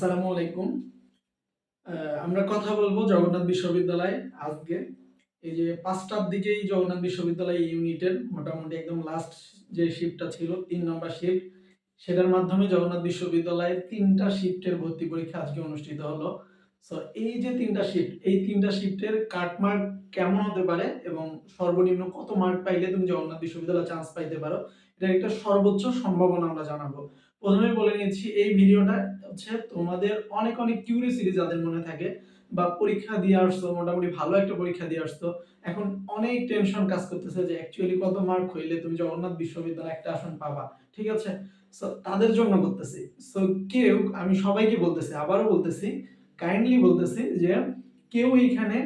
আসসালামু আলাইকুম। আমরা কথা বলব জগন্নাথ বিশ্ববিদ্যালয় আজকে। এই যে পাঁচটার দিকেই জগন্নাথ বিশ্ববিদ্যালয় ইউনিটের মোটামুটি একদম লাস্ট যে শিফটটা ছিল, তিন নম্বর শিফট সেটার মাধ্যমে জগন্নাথ বিশ্ববিদ্যালয়ে তিনটা শিফটের ভর্তি পরীক্ষা আজকে অনুষ্ঠিত হলো। সো এই যে তিনটা শিফট এই তিনটা শিফটের কাটমার্ক কেমন হতে পারে এবং সর্বনিম্ন কত মার্ক পাইলে তুমি জগন্নাথ বিশ্ববিদ্যালয়ে চান্স পাইতে পারো, এটার একটা সর্বোচ্চ সম্ভাবনা আমরা জানাব। প্রথমে বলে নিচ্ছি এই ভিডিওটা হচ্ছে তোমাদের অনেক অনেক কিউরিয়াসিটি যাদের মনে থাকে, বা পরীক্ষা দিয়ে আসছো, মোটামুটি ভালো একটা পরীক্ষা দিয়ে আসছো, এখন অনেক টেনশন কাজ করতেছে যে অ্যাকচুয়ালি কত মার্ক হইলে তুমি জগন্নাথ বিশ্ববিদ্যালয়ে একটা আসন পাবা, ঠিক আছে? সো তাদের জন্য করতেছি সো কেউ, আমি সবাইকে বলতেছি, আবারও বলতেছি কাইন্ডলি বলতেছি যে কেউ এইখানে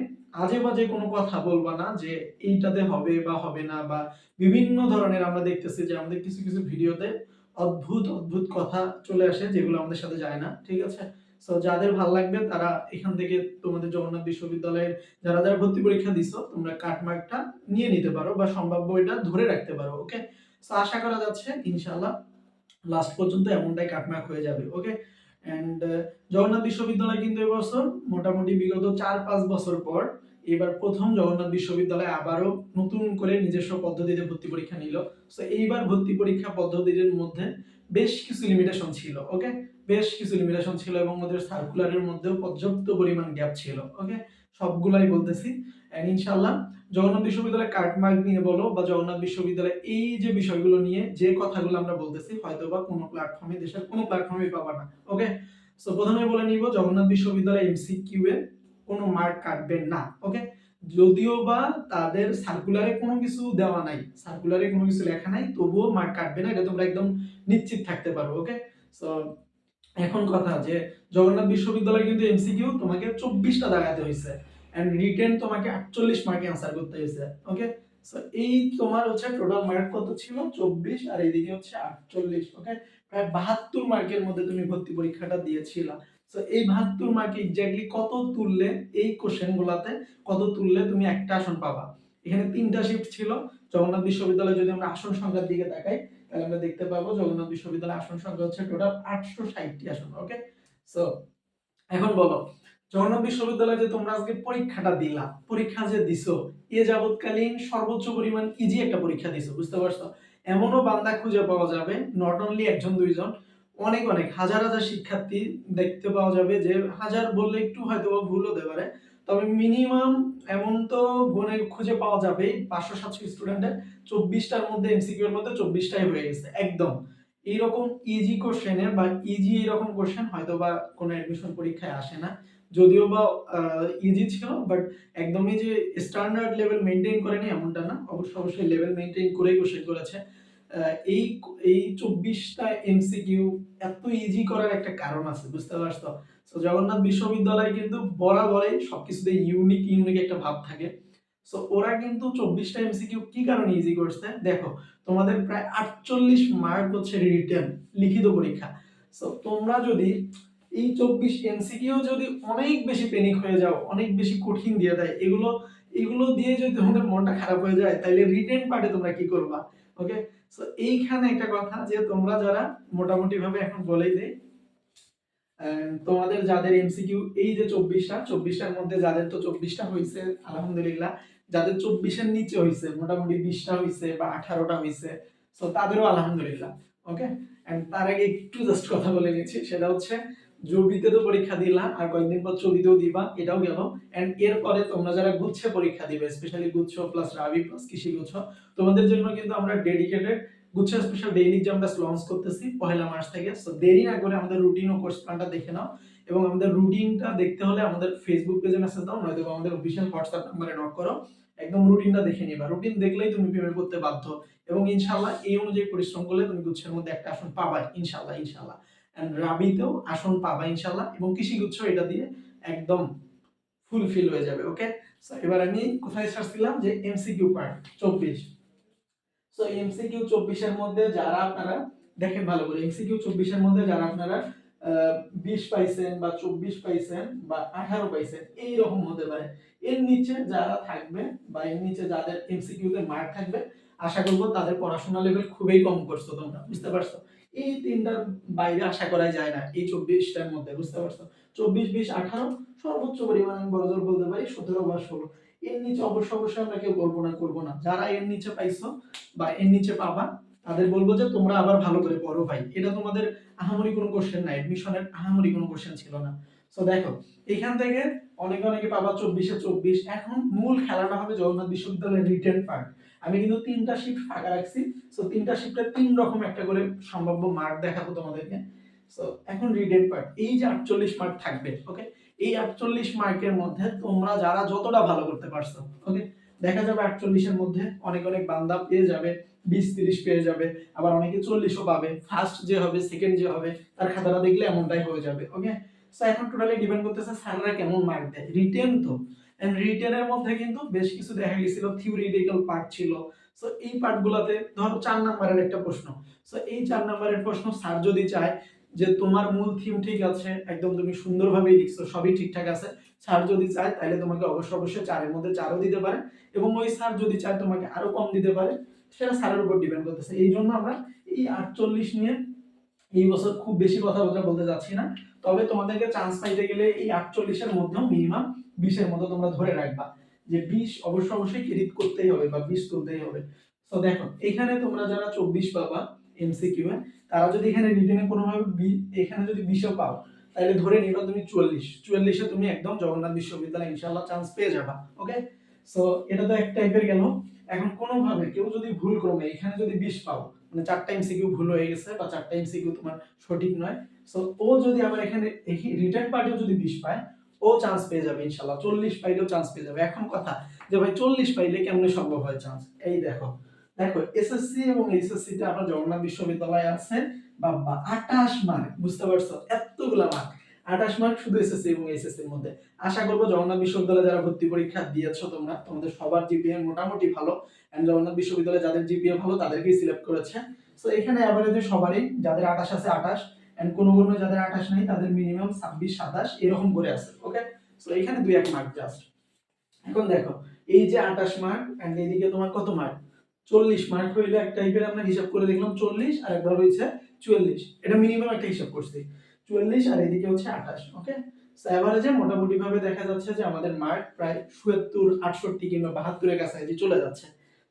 আজে বাজে কোনো কথা বলবা না যে এইটাতে হবে বা হবে না, বা বিভিন্ন ধরনের আমরা দেখতেছি যে আমাদের কিছু কিছু ভিডিওতে অদ্ভুত অদ্ভুত কথা চলে আসে যেগুলো আমাদের সাথে যায় না, ঠিক আছে? সো যাদের ভালো লাগবে তারা এখান থেকে তোমাদের জগন্নাথ বিশ্ববিদ্যালয়ের যারা যারা ভর্তি পরীক্ষা দিছো, তোমরা কাটমার্কটা নিয়ে নিতে পারো বা সম্ভাব্য এটা ধরে রাখতে পারো ওকে সো আশা করা যাচ্ছে ইনশাআল্লাহ লাস্ট পর্যন্ত এমনটাই কাটমার্ক হয়ে যাবে ওকে অ্যান্ড জগন্নাথ বিশ্ববিদ্যালয় কিন্তু এবছর মোটামুটি বিগত চার পাঁচ বছর পর এবার প্রথম জগন্নাথ বিশ্ববিদ্যালয় আবারও নতুন করে নিজস্ব পদ্ধতিতে ভর্তি পরীক্ষা নিল। সো এইবার ভর্তি পরীক্ষা পদ্ধতির মধ্যে বেশ কিছু লিমিটেশন ছিল ওকে বেশ কিছু লিমিটেশন ছিল এবং ওদের সার্কুলারের মধ্যেও পর্যাপ্ত পরিমাণ গ্যাপ ছিল ওকে সবগুলাই বলতেছি। এন্ড ইনশাল্লাহ জগন্নাথ বিশ্ববিদ্যালয় কার্ডমার্ক নিয়ে বলো বা জগন্নাথ বিশ্ববিদ্যালয় এই যে বিষয়গুলো নিয়ে যে কথাগুলো আমরা বলতেছি হয়তো বা কোনো প্ল্যাটফর্মে দেশের কোনো প্ল্যাটফর্মে পাবা না ওকে সো প্রথমে বলে নিব জগন্নাথ বিশ্ববিদ্যালয় এমসিকিউ এ কোনো মার্ক কাটবেন না ওকে যদিও বা তাদের সার্কুলারে কোনো কিছু দেওয়া নাই সার্কুলারে কোনো কিছু লেখা নাই, তবুও মার্ক কাটবে না, এটা তোমরা একদম নিশ্চিত থাকতে পারো ওকে সো এখন কথা যে জগন্নাথ বিশ্ববিদ্যালয় কিন্তু এমসিকিউ তোমাকে চব্বিশটা দাগাতে হয়েছে অ্যান্ড রিটেন তোমাকে আটচল্লিশ মার্কে অ্যান্সার করতে হয়েছে ওকে সো এই তোমার হচ্ছে টোটাল মার্ক কত ছিল? চব্বিশ, আর এইদিকে হচ্ছে আটচল্লিশ ওকে প্রায় বাহাত্তর মার্কের মধ্যে তুমি ভর্তি পরীক্ষাটা দিয়েছিলা। সো এই বাহাত্তর মার্কে এক্স্যাক্টলি কত তুললে, এই কোশ্চেন গুলাতে কত তুললে তুমি একটা আসন পাবা? এখানে তিনটা শিফট ছিল। জগন্নাথ বিশ্ববিদ্যালয়ে যদি আমরা আসন সংখ্যার দিকে তাকাই, তাহলে আমরা দেখতে পাবো জগন্নাথ বিশ্ববিদ্যালয়ের আসন সংখ্যা হচ্ছে টোটাল আটশো ষাটটি আসন ওকে সো এখন বলো, জগন্নাথ বিশ্ববিদ্যালয়ে যে তোমরা আজকে পরীক্ষাটা দিলা, পরীক্ষা যে দিছো, এ যাবৎকালীন সর্বোচ্চ পরিমাণ ইজি একটা পরীক্ষা দিছো, বুঝতে পারছ? এমনও বান্দা খুঁজে পাওয়া যাবে নট অনলি একজন, দুইজন অনেক অনেক, হাজার হাজার শিক্ষার্থী দেখতে পাওয়া যাবে যে হাজার বললে একটু হয়তো ভুল হতে পারে। তবে মিনিমাম এমন তো গুণে খুঁজে পাওয়া যাবে পাঁচশো সাতশো স্টুডেন্টের চব্বিশটার মধ্যে এমসিকিউ এর মধ্যে চব্বিশটাই হয়ে গেছে, একদম। এইরকম ইজি কোশ্চেনের বা ইজি এরকম কোশ্চেন হয়তো বা কোনো অ্যাডমিশন পরীক্ষায় আসে না। যদিও বা ইজি ছিল বাট একদমই যে স্ট্যান্ডার্ড লেভেল মেনটেন করেনি এমনটা না। অবশ্যই অবশ্যই লেভেল মেনটেন করেই কোশ্চেন করেছে। এই এই চব্বিশটা এমসিকিউ এত ইজি করার একটা কারণ আছে, বুঝতে পারছ? তো জগন্নাথ বিশ্ববিদ্যালয় কিন্তু বরাবরই সবকিছুতে ইউনিক ইউনিক একটা ভাব থাকে। সো ওরা কিন্তু চব্বিশটা এমসিকিউ কি কারণে ইজি করছে? দেখো, তোমাদের প্রায় আটচল্লিশ মার্ক হচ্ছে রিটেন লিখিত পরীক্ষা। সো তোমরা যদি এই চব্বিশ এমসিকিউ যদি অনেক বেশি পেনিক হয়ে যাও, অনেক বেশি কঠিন দিয়ে দেয়, এগুলো এগুলো দিয়ে যদি তোমাদের মনটা খারাপ হয়ে যায়, তাহলে রিটেন পার্টে তোমরা কি করবা? ওকে সো এইখানে একটা কথা যে তোমরা যারা মোটামুটি ভাবে এখন বলেই দেই তোমাদের যাদের এমসিকিউ এই যে চব্বিশটা, চব্বিশটার মধ্যে যাদের তো চব্বিশটা হয়েছে আলহামদুলিল্লাহ, যাদের চব্বিশের নিচে হয়েছে মোটামুটি বিশটা হয়েছে বা আঠারোটা হয়েছে সো তাদেরও আলহামদুলিল্লাহ ওকে এন্ড তার আগে একটু জাস্ট কথা বলে নিচ্ছি, সেটা হচ্ছে জবিতে তো পরীক্ষা দিলা, আর কয়েকদিন পর চবিতেও দিবা, এটাও গেল। এন্ড এরপরে তোমরা যারা গুচ্ছে পরীক্ষা দিবে স্পেশালি গুচ্ছ প্লাস রাবি প্লাস কৃষি গুচ্ছ, তোমাদের জন্য কিন্তু আমরা ডেডিকেটেড গুচ্ছ special daily exam batch launch করতেছি পহেলা মার্চ থেকে। সো দেরি না করে আমাদের রুটিন ও কোর্স প্ল্যানটা দেখে নাও এবং আমাদের রুটিনটা দেখতে হলে আমাদের ফেসবুক পেজে মেসেজ দাও নয়তো আমাদের অফিসিয়াল হোয়াটসঅ্যাপ নাম্বারে নক করো। একদম রুটিনটা দেখে নিবা। রুটিন দেখলেই তুমি পেমেন্ট করতে বাধ্য। এবং ইনশাল্লাহ এই অনুযায়ী পরিশ্রম করলে তুমি গুচ্ছের মধ্যে একটা আসন পাবা ইনশাল্লাহ ইনশাল্লাহ রাবিতেও আসন পাবা ইনশাল্লাহ এবং কৃষি গুচ্ছ এটা দিয়ে একদম ফুলফিল হয়ে যাবে ওকে এবার আমি কোথায় ছাড়ছিলাম যে এমসিকিউ পার্ট চব্বিশ। সো এমসিকিউ চব্বিশের মধ্যে যারা আপনারা, দেখেন ভালো করে এমসিকিউ চব্বিশের মধ্যে যারা আপনারা বিশ পাইছেন বা চব্বিশ পাইছেন বা আঠারো পাইছেন, এইরকম হতে পারে। এর নিচে যারা থাকবে বা এর নিচে যাদের এমসিকিউ তে মার্ক থাকবে, আশা করব তাদের পড়াশোনা লেভেল খুবই কম করছ তোমরা, বুঝতে পারছ? এই তিনটার বাইরে আশা করা যায় না। এই চব্বিশটার মধ্যে, বুঝতে পারছ? চব্বিশ, বিশ, আঠারো, সর্বোচ্চ পরিমাণ আমি বড় জোর বলতে পারি, সতেরো বা ষোলো। এর নিচে অবশ্য অবশ্যই আমরা কেউ কল্পনা করব না। যারা এর নিচে পাইছো বা এর নিচে পাবা, তাদের বলব যে তোমরা আবার ভালো করে পড়ো ভাই। এটা তোমাদের আহামরি কোনো কোশ্চেন না এডমিশনের আহামরি কোনো কোশ্চেন ছিল না। তো দেখো, এখান থেকে অনেকে অনেকে পাবা চব্বিশে চব্বিশ। এখন মূল খেলাটা হবে জগন্নাথ বিশ্ববিদ্যালয়ের রিটেন পার্ট আমি কিন্তু তিনটা শিফট ফাঁকা রাখছি। সো তিনটা শিফটে তিন রকম একটা করে সম্ভাব্য মার্ক দেখাবো তোমাদেরকে। সো এখন রিটেন পার্ট এই যে আটচল্লিশ মার্ক থাকবে ওকে এই আটচল্লিশ মার্কের মধ্যে তোমরা যারা যতটা ভালো করতে পারছ ওকে দেখা যাবে আটচল্লিশের মধ্যে অনেক অনেক বান্দা পেয়ে যাবে, বিশ তিরিশ পেয়ে যাবে, আবার অনেকে চল্লিশও পাবে। ফার্স্ট যে হবে সেকেন্ড যে হবে, তার খাতাটা দেখলে এমনটাই হয়ে যাবে ওকে সো এখন টোটালি ডিপেন্ড করতেছে স্যাররা কেমন মার্ক দেয়। রিটেন তো। এন্ড রিটেনের মধ্যে কিন্তু বেশ কিছু দেখা গেছিল থিওরিটিক্যাল পার্ট ছিল। সো এই পার্টগুলোতে ধরো চার নাম্বারের একটা প্রশ্ন। সো এই চার নাম্বারের প্রশ্ন স্যার যদি চায় যে তোমার মূল থিম ঠিক আছে, একদম তুমি সুন্দরভাবে লিখছো, সবই ঠিকঠাক আছে স্যার যদি চায় তাহলে তোমাকে অবশ্যই অবশ্যই চারের মধ্যে চারও দিতে পারে এবং ওই স্যার যদি চায় তোমাকে আরও কম দিতে পারে, সেটা স্যারের উপর ডিপেন্ড করতেছে। এই জন্য আমরা এই আটচল্লিশ নিয়ে এই বছর খুব বেশি কথাবার্তা বলতে যাচ্ছি না। তবে তোমাদেরকে চান্স পাইতে গেলে এই আটচল্লিশের মধ্যেও মিনিমাম বিশের মতো তোমরা ধরে রাখবা। যে বিশ অবশ্য অবশ্যই ক্রেডিট করতেই হবে বা বিশ তুলতেই হবে। তো দেখো, এখানে তোমরা যারা চব্বিশ পাবা এমসিকিউ এ, তারা যদি এখানে রিটেনে কোনোভাবে এখানে যদি বিশও পাও, তাহলে ধরে নিবা তুমি চুয়াল্লিশ। চুয়াল্লিশে তুমি একদম জগন্নাথ বিশ্ববিদ্যালয়ে ইনশাল্লাহ চান্স পেয়ে যাবা ওকে সো এটা তো এক টাইপের গেল। এখন কোনোভাবে কেউ যদি ভুল ক্রমে এখানে যদি বিশ পাও মানে চারটা এমসিকিউ ভুল হয়ে গেছে বা চারটা এমসিকিউ তোমার সঠিক নয় সো ও যদি আবার এখানে রিটার্ন পার্টিও যদি বিশ পায়, ও চান্স পেয়ে যাবে ইনশাল্লাহ। চল্লিশ পাইলেও চান্স পেয়ে যাবে। এখন কথা যে ভাই, চল্লিশ পাইলে কেমনে সম্ভব হয় চান্স এই দেখো দেখো এসএসসি এবং এইচএসসি তে আপনার জগন্নাথ বিশ্ববিদ্যালয়ে আছে বাবা, আঠাশ মার্ক বুঝতে পারছ? এতগুলা মার্ক আঠাশ মার্ক শুধু এসএসসি এবং এইচএসসি এর মধ্যে। আশা করব জগন্নাথ বিশ্ববিদ্যালয়ে যারা ভর্তি পরীক্ষা দিয়েছ তোমরা, তোমাদের সবার জিপিএ মোটামুটি ভালো। এন্ড জগন্নাথ বিশ্ববিদ্যালয়ে যাদের জিপিএ ভালো, তাদেরকেই সিলেক্ট করেছে। সো এখানে অ্যাভারেজে সবারই, যাদের আঠাশ আছে আঠাশ। এন্ড কোনো কোনো যাদের আঠাশ নেই, তাদের মিনিমাম ছাব্বিশ, সাতাশ, এরকম করে আছে ওকে সো এখানে দুই, এক মার্ক জাস্ট এখন দেখো, এই যে আঠাশ মার্ক এন্ড এইদিকে তোমার কত মার্ক চল্লিশ মার্ক হইলে এক টাইপের আমরা হিসাব করে দেখলাম চল্লিশ, আর একবার হয়েছে চুয়াল্লিশ। এটা মিনিমাম একটা হিসাব করছি। চুয়াল্লিশ আর এদিকে হচ্ছে আঠাশ ওকে অ্যাভারেজে মোটামুটি ভাবে দেখা যাচ্ছে যে আমাদের মার্ক প্রায় সুয়াত্তর আটষট্টি কিংবা বাহাত্তরের কাছাকাছি চলে যাচ্ছে।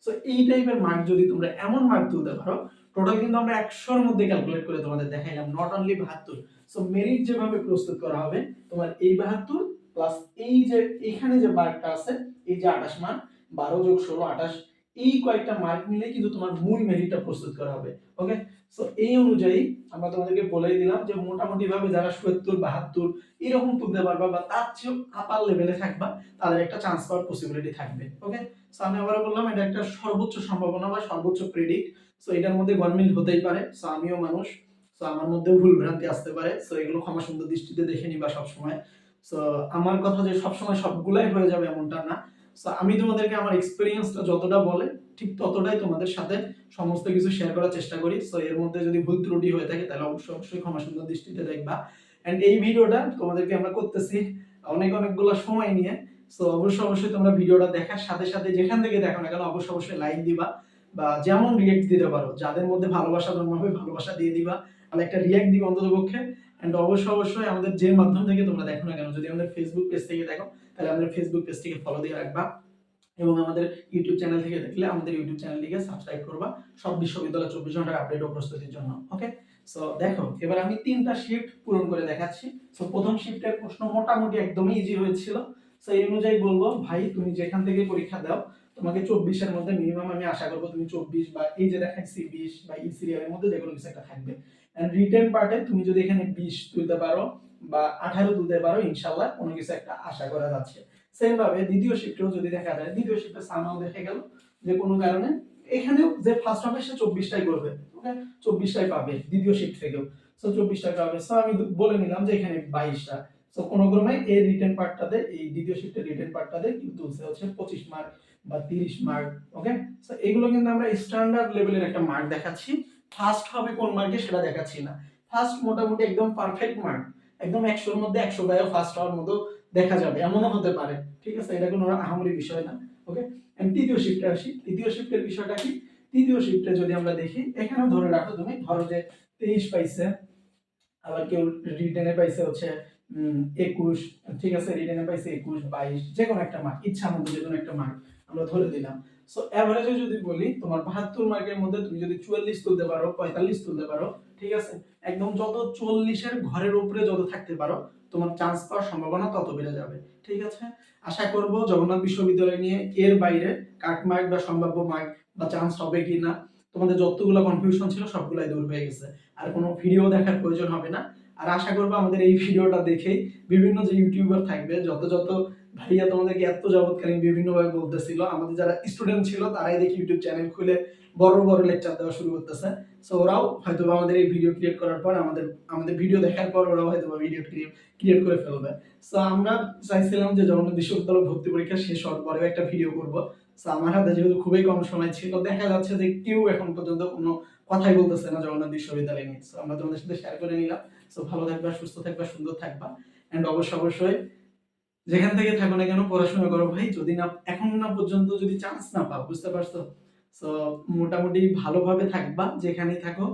সো এই টাইপের মার্ক যদি তোমরা এমন মার্ক তুলতে পারো টোটাল কিন্তু আমরা একশোর মধ্যে ক্যালকুলেট করে তোমাদের দেখাইলাম নট অনলি বাহাত্তর। সো মেরিট যেভাবে প্রস্তুত করা হবে, তোমার এই বাহাত্তর প্লাস এই যে এখানে যে মার্কটা আছে, এই যে আঠাশ মার্ক বারো যোগ ষোলো, আঠাশ এই কয়েকটা মার্ক মিলে কিন্তু তোমার মূল মেরিটটা প্রস্তুত করা হবে ওকে সো এই অনুযায়ী আমরা তোমাদেরকে বলেই দিলাম যে মোটামুটি ভাবে যারা সত্তর, বাহাত্তর এরকম তুলতে পারবা বা তার চেয়েও আপার লেভেলে থাকবা, তাদের একটা চান্স পাওয়ার পসিবিলিটি থাকবে ওকে সো আমি আবার বললাম, এটা একটা সর্বোচ্চ সম্ভাবনা বা সর্বোচ্চ প্রেডিক্ট সো এটার মধ্যে গরমিল হতেই পারে সো আমিও মানুষ সো আমার মধ্যেও ভুল ভ্রান্তি আসতে পারে সো এগুলো ক্ষমা সুন্দর দৃষ্টিতে দেখে নিবা সবসময়। সো আমার কথা যে সবসময় সবগুলাই হয়ে যাবে এমনটা না আমি তোমাদেরকে আমার এক্সপিরিয়েন্সটা যতটা বলে, ঠিক ততটাই তোমাদের সাথে সমস্ত কিছু শেয়ার করার চেষ্টা করি। সো এর মধ্যে যদি ভুল ত্রুটি হয়ে থাকে, তাহলে অবশ্যই অবশ্যই ক্ষমা সুন্দর দৃষ্টিতে দেখবা। এন্ড এই ভিডিওটা তোমাদেরকে আমরা করতেছি অনেক অনেকগুলো সময় নিয়ে। সো অবশ্যই অবশ্যই তোমরা ভিডিওটা দেখার সাথে সাথে যেখান থেকে দেখো না কেন, অবশ্যই অবশ্যই লাইক দিবা বা যেমন রিয়েক্ট দিতে পারো। যাদের মধ্যে ভালোবাসা জন্মাবে ভালোবাসা দিয়ে দিবা। আর একটা রিয়েক্ট দিবা অন্তত পক্ষে এন্ড অবশ্যই অবশ্যই আমাদের যে মাধ্যম থেকে তোমরা দেখো না কেন, যদি আমাদের ফেসবুক পেজ থেকে দেখো, তাহলে আমাদের ফেসবুক পেজটিকে ফলো দিয়ে রাখবা। এবং আমাদের ইউটিউব চ্যানেল থেকে দেখলে আমাদের ইউটিউব চ্যানেলটিকে সাবস্ক্রাইব করবা। সব বিশ্ববিদ্যালয় চব্বিশ ঘণ্টার আপডেট ও প্রস্তুতির জন্য ওকে সো দেখো, এবার আমি তিনটা শিফট পূরণ করে দেখাচ্ছি। সো প্রথম শিফটের প্রশ্ন মোটামুটি একদমই ইজি হয়েছিল। সো এই অনুযায়ী বলব, ভাই, তুমি যেখান থেকে পরীক্ষা দাও, তোমাকে চব্বিশের মধ্যে মিনিমাম আমি আশা করব তুমি চব্বিশ বা এই যে দেখাচ্ছি বিশ বা এই সিরিয়ালের মধ্যে যে কোনো কিছু একটা থাকবে। রিটেন পার্টে তুমি যদি এখানে বিশ তুলতে পারো বা আঠারো তুলতে পারো, ইনশাল্লাহ কোনো কিছু একটা আশা করা যাচ্ছে। সেম ভাবে দ্বিতীয় শিফটেও যদি দেখা যায়, দ্বিতীয় শিফটে সামাও দেখে গেল যে কোনো কারণে এখানেও যে ফার্স্ট হবে সে চব্বিশটাই করবে ওকে চব্বিশটাই পাবে দ্বিতীয় শিফট থেকেও। সো চব্বিশটাই পাবে। সো আমি বলে নিলাম যে এখানে বাইশটা। সো কোনো ক্রমে এই রিটেন পার্টটাতে এই দ্বিতীয় শিফটের রিটেন পার্টটাতে কিন্তু হচ্ছে পঁচিশ মার্ক বা তিরিশ মার্ক ওকে সো এগুলো কিন্তু আমরা স্ট্যান্ডার্ড লেভেলের একটা মার্ক দেখাচ্ছি। ফার্স্ট হবে কোন মার্কে সেটা দেখাচ্ছি না। ফার্স্ট মোটামুটি একদম পারফেক্ট মার্ক একদম একশোর মধ্যে একশো গায়ে ফার্স্ট হওয়ার মতো দেখা যাবে। এমনও হতে পারে। ঠিক আছে? এটা কোনো আহামরি বিষয় না। ওকে তৃতীয় শিফটে আসি। তৃতীয় শিফটের বিষয়টা কি? তৃতীয় শিফটে যদি আমরা দেখি, এখানেও ধরে রাখো তুমি। ধরো যে তেইশ পাইছে, আবার কেউ রিটেনে পাইছে হচ্ছে একুশ, ঠিক আছে রিটেনে পাইছে একুশ, বাইশ যে কোনো একটা মার্ক ইচ্ছা মতো যে কোনো একটা মার্ক আমরা ধরে দিলাম। সো অ্যাভারেজে যদি বলি, তোমার বাহাত্তর মার্কের মধ্যে তুমি যদি চুয়াল্লিশ তুলতে পারো, পঁয়তাল্লিশ তুলতে পারো, ঠিক আছে, একদম যত চল্লিশের ঘরের উপরে যত থাকতে পারো, তোমার চান্স পাওয়ার সম্ভাবনা তত বেড়ে যাবে, ঠিক আছে? আশা করব জগন্নাথ বিশ্ববিদ্যালয় নিয়ে এর বাইরে কাট মার্ক বা সম্ভাব্য মার্ক বা চান্স হবে কি না তোমাদের যতগুলো কনফিউশন ছিল সবগুলাই দূর হয়ে গেছে, আর কোনো ভিডিও দেখার প্রয়োজন হবে না। আর আশা করব আমাদের এই ভিডিওটা দেখেই বিভিন্ন যে ইউটিউবার থাকবে, যত যত ভাইয়া তোমাদেরকে এত যাবৎকালীন বিভিন্নভাবে বলতেছিল, আমাদের যারা স্টুডেন্ট ছিল তারাই দেখি ইউটিউব চ্যানেল খুলে বড় বড় লেকচার দেওয়া শুরু করতেছে। সো ওরাও হয়তো আমাদের এই ভিডিও ক্রিয়েট করার পর আমাদের আমাদের ভিডিও দেখার পর ওরাও হয়তো ভিডিও ক্রিয়েট করে ফেলবে। সো আমরা চাইছিলাম যে জগন্নাথ বিশ্ববিদ্যালয় ভর্তি পরীক্ষা শেষ হওয়ার পরেও একটা ভিডিও করব। সো আমার হাতে যেহেতু খুবই কম সময় ছিল, দেখা যাচ্ছে যে কেউ এখন পর্যন্ত কোনো কথাই বলতেছে না জগন্নাথ বিশ্ববিদ্যালয় নিয়ে। সো আমরা তোমাদের সাথে শেয়ার করে নিলাম। সো ভালো থাকবা, সুস্থ থাকবা, সুন্দর থাকবা। এন্ড অবশ্যই অবশ্যই, যেখান থেকে থাকো না কেন, পড়াশোনা করো ভাই। যদি না, এখন না পর্যন্ত যদি চান্স না পাও, বুঝতে পারছ? সো মোটামুটি ভালোভাবে থাকবা, যেখানেই থাকো।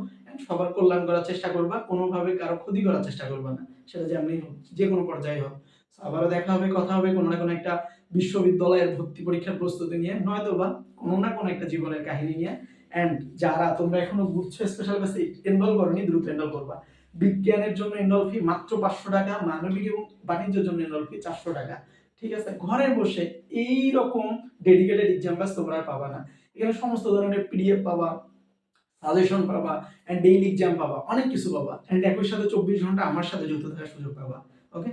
সবার কল্যাণ করার চেষ্টা করবা, কোনোভাবে কারও ক্ষতি করার চেষ্টা করবা না। সেটা যেমনি হোক, যে কোনো পর্যায়ে হোক। আবারও দেখা হবে, কথা হবে কোনো না কোনো একটা বিশ্ববিদ্যালয়ের ভর্তি পরীক্ষার প্রস্তুতি নিয়ে। নয়তো বা কোনো না কোনো একটা জীবনের কাহিনী নিয়ে। অ্যান্ড যারা তোমরা এখনও গুচ্ছ স্পেশাল বেসে এনরোল করনি, দ্রুত এনরোল করবা। বিজ্ঞানের জন্য এনরোল ফি মাত্র পাঁচশো টাকা, মানবিক এবং বাণিজ্যের জন্য এনরোল ফি চারশো টাকা। ঠিক আছে? ঘরে বসে এই রকম ডেডিকেটেড এক্সাম ব্যাস তোমরা পাবা না। এখানে সমস্ত ধরনের পিডিএফ পাবা সাজেশন পাবা অ্যান্ড ডেইলি এক্সাম পাবা, অনেক কিছু পাবা। অ্যান্ড একই সাথে চব্বিশ ঘণ্টা আমার সাথে যুক্ত থাকার সুযোগ পাবা। ওকে